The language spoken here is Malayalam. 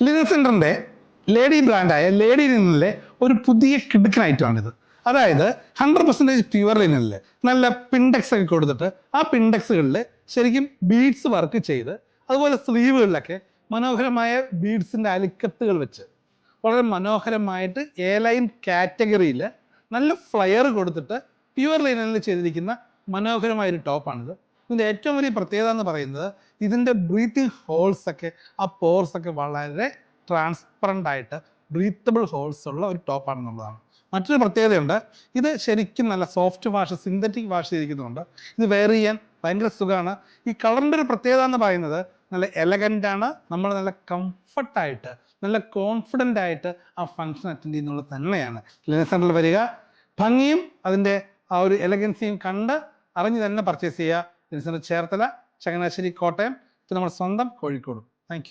ലിനൻ സെന്ററിന്റെ ലേഡി ബ്രാൻഡായ ലേഡി ലിനനിലെ ഒരു പുതിയ കിടുക്കൻ ഐറ്റമാണിത് അതായത് ഹൺഡ്രഡ് പെർസെന്റേജ് പ്യുവർ ലിനനിൽ നല്ല പിൻഡെക്സ് ഒക്കെ കൊടുത്തിട്ട് ആ പിൻഡെക്സുകളിൽ ശരിക്കും ബീഡ്സ് വർക്ക് ചെയ്ത് അതുപോലെ സ്ലീവുകളിലൊക്കെ മനോഹരമായ ബീഡ്സിന്റെ അലിക്കത്തുകൾ വെച്ച് വളരെ മനോഹരമായിട്ട് എ ലൈൻ കാറ്റഗറിയിൽ നല്ല ഫ്ലയർ കൊടുത്തിട്ട് പ്യുവർ ലൈനിൽ ചെയ്തിരിക്കുന്ന മനോഹരമായ ഒരു ടോപ്പാണിത് ഇതിന്റെ ഏറ്റവും വലിയ പ്രത്യേകത എന്ന് പറയുന്നത് ഇതിന്റെ ബ്രീത്തിങ് ഹോൾസ് ഒക്കെ ആ പോർസ് ഒക്കെ വളരെ ട്രാൻസ്പെറന്റ് ആയിട്ട് ബ്രീത്തബിൾ ഹോൾസ് ഉള്ള ഒരു ടോപ്പാണ് എന്നുള്ളതാണ് മറ്റൊരു പ്രത്യേകതയുണ്ട് ഇത് ശരിക്കും നല്ല സോഫ്റ്റ് വാഷ് സിന്തറ്റിക് വാഷ് ചെയ്തിരിക്കുന്നുണ്ട് ഇത് വെയർ ചെയ്യാൻ ഭയങ്കര സുഖമാണ്. ഈ കളറിന്റെ ഒരു പ്രത്യേകത എന്ന് പറയുന്നത് നല്ല എലഗന്റ് ആണ് നമ്മൾ നല്ല കംഫർട്ടായിട്ട് നല്ല കോൺഫിഡന്റ് ആയിട്ട് ആ ഫംഗ്ഷൻ അറ്റൻഡ് ചെയ്യുന്നുള്ളത് തന്നെയാണ്. ലിനൻ സെന്ററിൽ വരിക ഭംഗിയും അതിന്റെ ആ ഒരു എലഗൻസിയും കണ്ട് അറിഞ്ഞ് തന്നെ പർച്ചേസ് ചെയ്യുക. ലിനൻ ചേർത്തല ചങ്ങനാശ്ശേരി കോട്ടയം. ഇത് നമ്മുടെ സ്വന്തം കോഴിക്കോട്. താങ്ക്